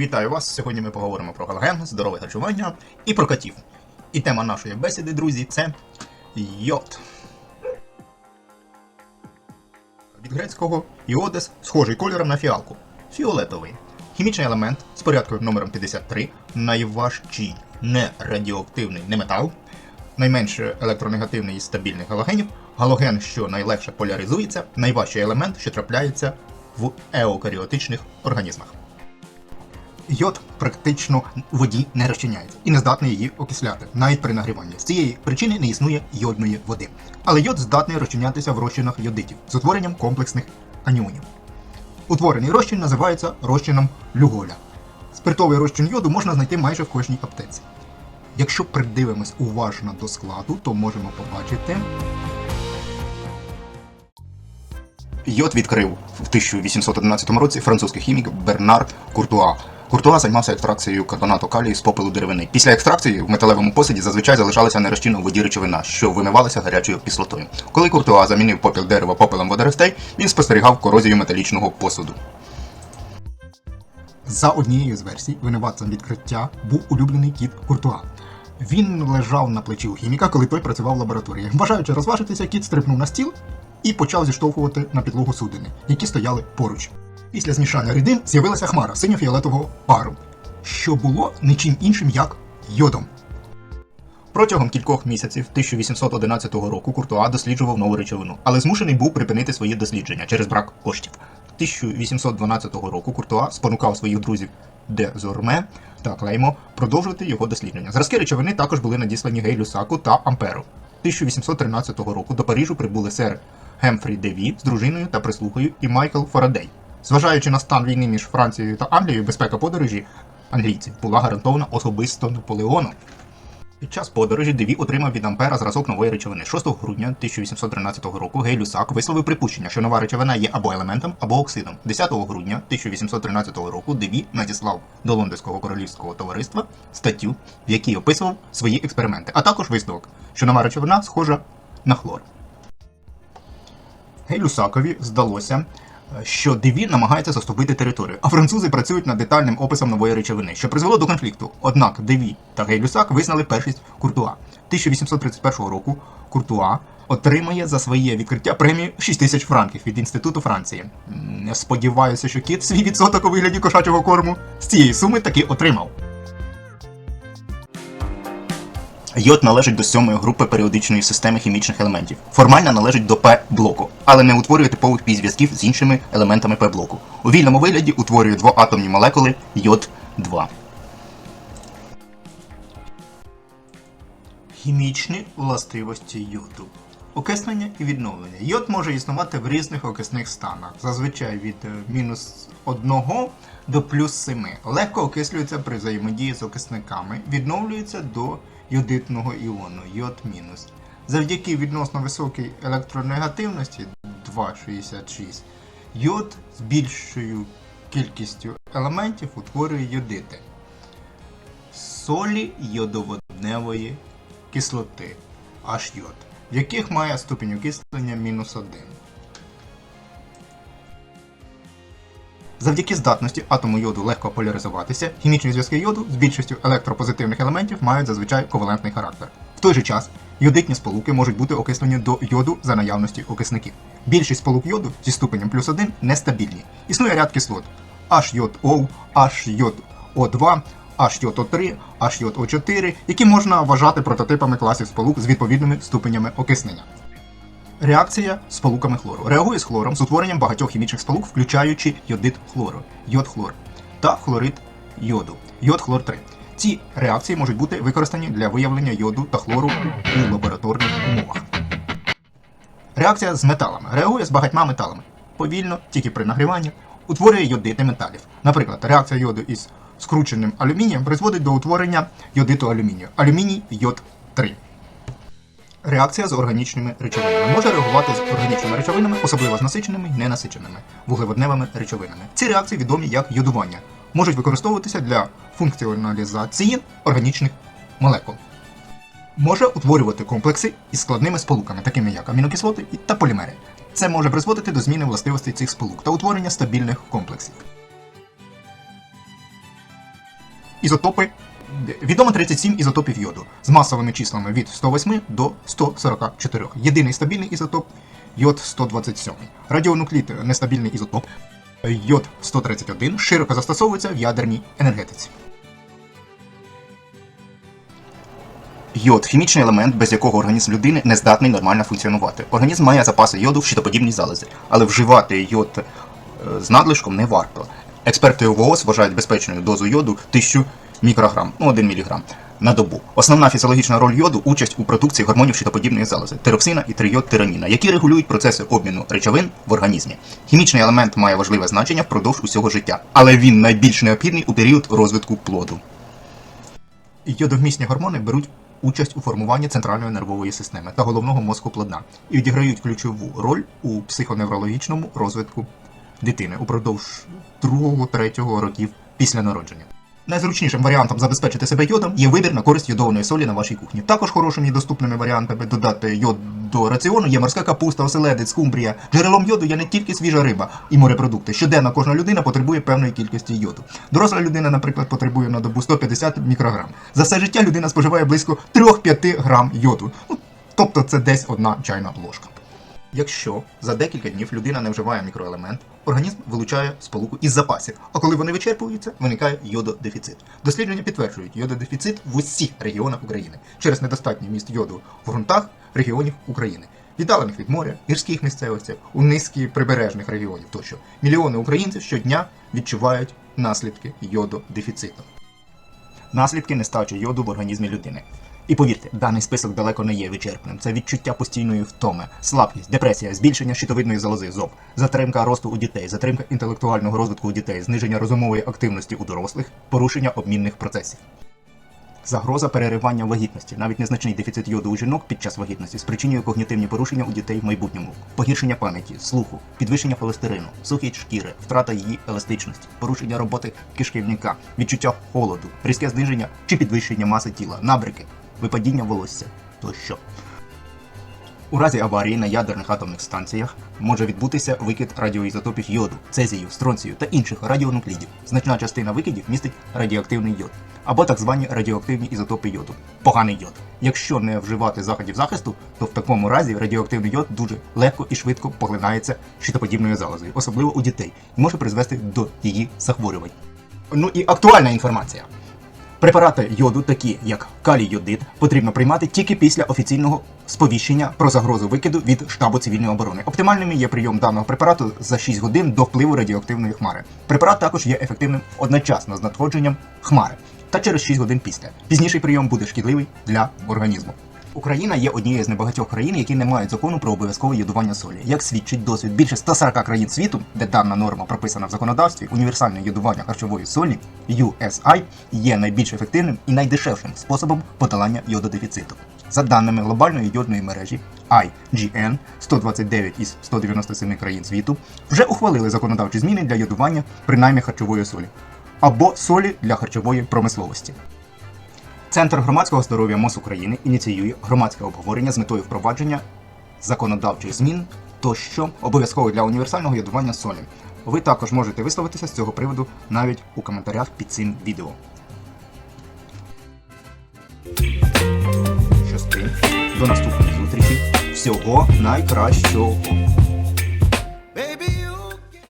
Вітаю вас! Сьогодні ми поговоримо про галген, здорове харчування і про котів. І тема нашої бесіди, друзі, це йод. Від грецького іодес схожий кольором на фіалку. Фіолетовий. Хімічний елемент з порядковим номером 53, найважчий нерадіоактивний неметал, найменше електронегативний із стабільних галогенів, галоген, що найлегше поляризується, найважчий елемент, що трапляється в еукаріотичних організмах. Йод практично у воді не розчиняється і не здатний її окисляти, навіть при нагріванні. З цієї причини не існує йодної води. Але йод здатний розчинятися в розчинах йодитів з утворенням комплексних аніонів. Утворений розчин називається розчином люголя. Спиртовий розчин йоду можна знайти майже в кожній аптеці. Якщо придивимось уважно до складу, то можемо побачити. Йод відкрив в 1811 році французький хімік Бернар Куртуа. Куртуа займався екстракцією карбонату калію з попелу деревини. Після екстракції в металевому посуді зазвичай залишалася нерозчинна у воді речовина, що вимивалася гарячою кислотою. Коли Куртуа замінив попіл дерева попелом водоростей, він спостерігав корозію металічного посуду. За однією з версій, винуватцем відкриття був улюблений кіт Куртуа. Він лежав на плечі у хіміка, коли той працював в лабораторії. Бажаючи розважитися, кіт стрибнув на стіл і почав зіштовхувати на підлогу судини, які стояли поруч. Після змішання рідин з'явилася хмара синьо-фіолетового пару, що було нічим іншим як йодом. Протягом кількох місяців 1811 року Куртуа досліджував нову речовину, але змушений був припинити свої дослідження через брак коштів. 1812 року Куртуа спонукав своїх друзів Де Зорме та Клеймо продовжувати його дослідження. Зразки речовини також були надіслані Гейлю Саку та Амперу. 1813 року до Парижу прибули сер Гемфрі Деві з дружиною та прислугою і Майкл Фарадей. Зважаючи на стан війни між Францією та Англією, безпека подорожі англійців була гарантована особисто Наполеоном. Під час подорожі Деві отримав від Ампера зразок нової речовини. 6 грудня 1813 року Гей Люсак висловив припущення, що нова речовина є або елементом, або оксидом. 10 грудня 1813 року Деві надіслав до Лондонського королівського товариства статтю, в якій описував свої експерименти, а також висновок, що нова речовина схожа на хлор. Гей-Люсакові здалося, що Деві намагається заступити територію, а французи працюють над детальним описом нової речовини, що призвело до конфлікту. Однак Деві та Гей-Люсак визнали першість Куртуа. 1831 року Куртуа отримає за своє відкриття премію 6 тисяч франків від Інституту Франції. Сподіваюся, що кіт свій відсоток у вигляді кошачого корму з цієї суми таки отримав. Йод належить до сьомої групи періодичної системи хімічних елементів. Формально належить до П-блоку, але не утворює типових пі-зв'язків з іншими елементами П-блоку. У вільному вигляді утворює двоатомні молекули йод-2. Хімічні властивості йоду. Окиснення і відновлення. Йод може існувати в різних окисних станах, зазвичай від е, мінус 1 до плюс 7. Легко окислюється при взаємодії з окисниками, відновлюється до йодитного іону йод мінус. Завдяки відносно високій електронегативності 2,66 йод з більшою кількістю елементів утворює йодити. Солі йодоводневої кислоти H йод, в яких має ступінь окислення мінус 1. Завдяки здатності атому йоду легко поляризуватися, хімічні зв'язки йоду з більшістю електропозитивних елементів мають зазвичай ковалентний характер. В той же час йодитні сполуки можуть бути окислені до йоду за наявності окисників. Більшість сполук йоду зі ступенем плюс 1 нестабільні. Існує ряд кислот HYO, HYO2, HYO3, HYO4, які можна вважати прототипами класів сполук з відповідними ступенями окиснення. Реакція з сполуками хлору. Реагує з хлором з утворенням багатьох хімічних сполук, включаючи йодит хлору, йод-хлор та хлорид йоду, йод-хлор 3. Ці реакції можуть бути використані для виявлення йоду та хлору у лабораторних умовах. Реакція з металами. Реагує з багатьма металами. Повільно, тільки при нагріванні, утворює йодити металів. Наприклад, реакція йоду із скрученим алюмінієм призводить до утворення йодиту алюмінію. Алюміній йод 3. Реакція з органічними речовинами може реагувати з органічними речовинами, особливо з насиченими і ненасиченими вуглеводневими речовинами. Ці реакції відомі як йодування, можуть використовуватися для функціоналізації органічних молекул. Може утворювати комплекси із складними сполуками, такими як амінокислоти та полімери. Це може призводити до зміни властивостей цих сполук та утворення стабільних комплексів. Ізотопи. Відомо 37 ізотопів йоду з масовими числами від 108 до 144. Єдиний стабільний ізотоп йод 127. Радіонуклід нестабільний ізотоп йод 131 широко застосовується в ядерній енергетиці. Йод хімічний елемент, без якого організм людини не здатний нормально функціонувати. Організм має запаси йоду в щитоподібній залозі, але вживати йод е, з надлишком не варто. Експерти ОВОС вважають безпечною дозу йоду 1000 мікрограм, ну 1 міліграм на добу. Основна фізіологічна роль йоду участь у продукції гормонів щитоподібної залози тироксина і трийод тираніна, які регулюють процеси обміну речовин в організмі. Хімічний елемент має важливе значення впродовж усього життя, але він найбільш необхідний у період розвитку плоду. Йодовмісні гормони беруть участь у формуванні центральної нервової системи та головного мозку плодна і відіграють ключову роль у психоневрологічному розвитку дитини упродовж 2-3 років після народження. Найзручнішим варіантом забезпечити себе йодом є вибір на користь йодованої солі на вашій кухні. Також хорошими і доступними варіантами додати йод до раціону є морська капуста, оселедець, скумбрія. Джерелом йоду є не тільки свіжа риба і морепродукти. Щоденно кожна людина потребує певної кількості йоду. Доросла людина, наприклад, потребує на добу 150 мікрограм. За все життя людина споживає близько 3-5 грам йоду. Ну, тобто це десь одна чайна ложка. Якщо за декілька днів людина не вживає мікроелемент, організм вилучає сполуку із запасів, а коли вони вичерпуються, виникає йододефіцит. Дослідження підтверджують йододефіцит в усіх регіонах України через недостатній міст йоду в ґрунтах регіонів України, віддалених від моря, гірських місцевостях, у низки прибережних регіонів тощо. Мільйони українців щодня відчувають наслідки йододефіциту. Наслідки нестачі йоду в організмі людини. І повірте, даний список далеко не є вичерпним. Це відчуття постійної втоми, слабкість, депресія, збільшення щитовидної залози, зоб, затримка росту у дітей, затримка інтелектуального розвитку у дітей, зниження розумової активності у дорослих, порушення обмінних процесів. Загроза переривання вагітності, навіть незначний дефіцит йоду у жінок під час вагітності спричинює когнітивні порушення у дітей в майбутньому, погіршення пам'яті, слуху, підвищення холестерину, сухість шкіри, втрата її еластичності, порушення роботи кишківника, відчуття холоду, різке зниження чи підвищення маси тіла, набрики, випадіння волосся тощо. У разі аварії на ядерних атомних станціях може відбутися викид радіоізотопів йоду, цезію, стронцію та інших радіонуклідів. Значна частина викидів містить радіоактивний йод або так звані радіоактивні ізотопи йоду. Поганий йод. Якщо не вживати заходів захисту, то в такому разі радіоактивний йод дуже легко і швидко поглинається щитоподібною залозою, особливо у дітей, і може призвести до її захворювань. Ну і актуальна інформація. Препарати йоду, такі як калій-йодид, потрібно приймати тільки після офіційного сповіщення про загрозу викиду від штабу цивільної оборони. Оптимальним є прийом даного препарату за 6 годин до впливу радіоактивної хмари. Препарат також є ефективним одночасно з надходженням хмари та через 6 годин після. Пізніший прийом буде шкідливий для організму. Україна є однією з небагатьох країн, які не мають закону про обов'язкове йодування солі. Як свідчить досвід більше 140 країн світу, де дана норма прописана в законодавстві, універсальне йодування харчової солі USI є найбільш ефективним і найдешевшим способом подолання йододефіциту. За даними глобальної йодної мережі IGN, 129 із 197 країн світу вже ухвалили законодавчі зміни для йодування принаймні харчової солі або солі для харчової промисловості. Центр громадського здоров'я МОЗ України ініціює громадське обговорення з метою впровадження законодавчих змін тощо обов'язково для універсального йодування солі. Ви також можете висловитися з цього приводу навіть у коментарях під цим відео. Щасти. До наступних зустрічей. Всього найкращого.